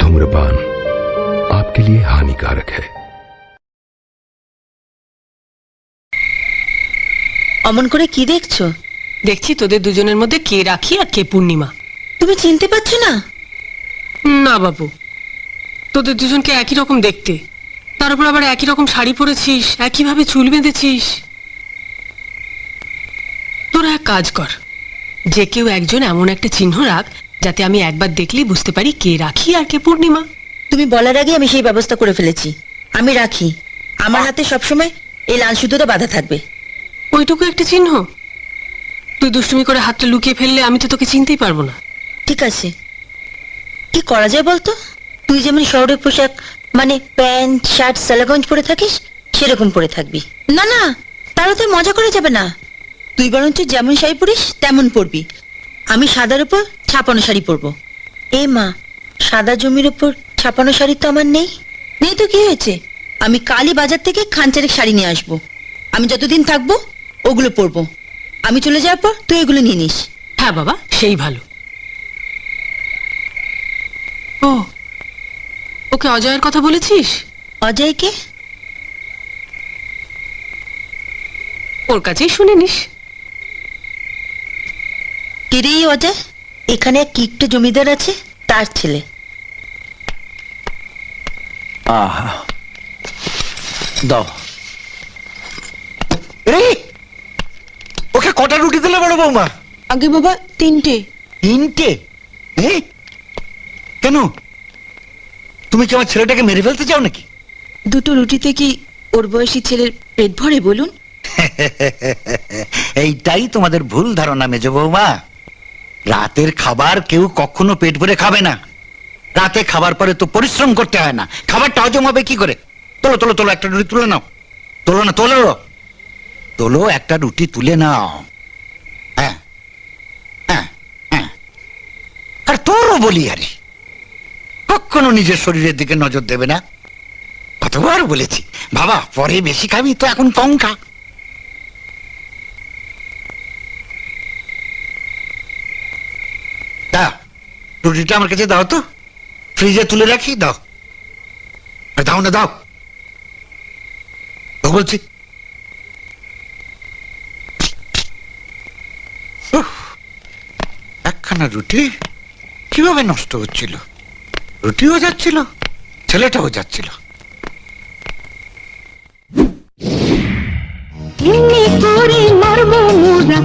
धूम्रपान आपके लिए हानिकारक है অমন করে কি দেখছো দেখছি তোদের দুজনের মধ্যে কে রাখি আর কে পূর্ণিমা তুমি চিনতে পারছো না না বাবু তোদের দুজনকে একই রকম দেখতে তার উপর আবার একই রকম শাড়ি পরেছিস একইভাবে চুল বেঁধেছিস তোরা এক কাজ কর যে কেউ একজন এমন একটা চিহ্ন রাখ যাতে আমি একবার দেখলেই বুঝতে পারি কে রাখি আর কে পূর্ণিমা। তুমি বলার আগে আমি সেই ব্যবস্থা করে ফেলেছি। আমি রাখি। আমার হাতে সবসময় এই লাল সুতোটা বাঁধা থাকবে। ওইটুকু একটা চিহ্ন? তুই দুষ্টুমি করে হাতটা লুকিয়ে ফেললে আমি তো তোকে চিনতেই পারব না। ঠিক আছে। কি করা যায় বলতো? তুই যেমন শহরের পোশাক মানে প্যান্ট শার্ট সালাগঞ্জ পরে থাকিস সেরকম পরে থাকবি। না না তারা তো মজা করে যাবে না। তুই বরঞ্চ যেমন শাড়ি পরিস তেমন পরবি। আমি সাদার উপর ছাপানো শাড়ি পরবো। এ মা সাদা জমির উপর ছাপানো শাড়ি তো আমার নেই। নেই তো কি হয়েছে? আমি কালই বাজার থেকে খানচারেক শাড়ি নিয়ে আসব। আমি যতদিন থাকব ওগুলো পরবো। আমি চলে যাওয়ার পর তুই এগুলো নিয়ে নিস। হ্যাঁ বাবা সেই ভালো। ও ওকে অজয়ের কথা বলেছিস? অজয়কে? ওর কাছেই শুনে নিস। কিরে অজয়? এখানে এক কিকটে জমিদার আছে তার ছেলে। আহা। দাও। রে ওকে কটা রুটি দিলে বড় বৌমা? আগে বাবা তিনটে। তিনটে? এ? কেন? তুমি কি আমার ছেলেটাকে মেরে ফেলতে চাও নাকি? দুটো রুটিতে কি ওর বয়সী ছেলের পেট ভরে বলুন? এইটাই তোমাদের ভুল ধারণা মেজ বৌমা। রাতের খাবার কেউ কখনো পেট ভরে খাবে না। রাতে খাবার পরে তো পরিশ্রম করতে হয় না। খাবারটা হজম হবে কি করে? তোলো তোলো তোলো, একটা রুটি তুলে নাও। তোলো না, তোলো। তোলো, একটা রুটি তুলে নাও। হ্যাঁ হ্যাঁ হ্যাঁ। আর তোরও বলি আরে, কখনো নিজের শরীরের দিকে নজর দেবে না। কতবার বলেছি, বাবা, পরে বেশি খাবি তো এখন কম খা। রুটিটা আমার কাছে দাও তো। ফ্রিজে তুলে রাখি, দাও। আর দাও না, দাও। বলছি। একখানা রুটি কীভাবে নষ্ট হচ্ছিল? রুটিও যাচ্ছিল, ছেলেটাও যাচ্ছিল। এমনি করে মরবো মোরা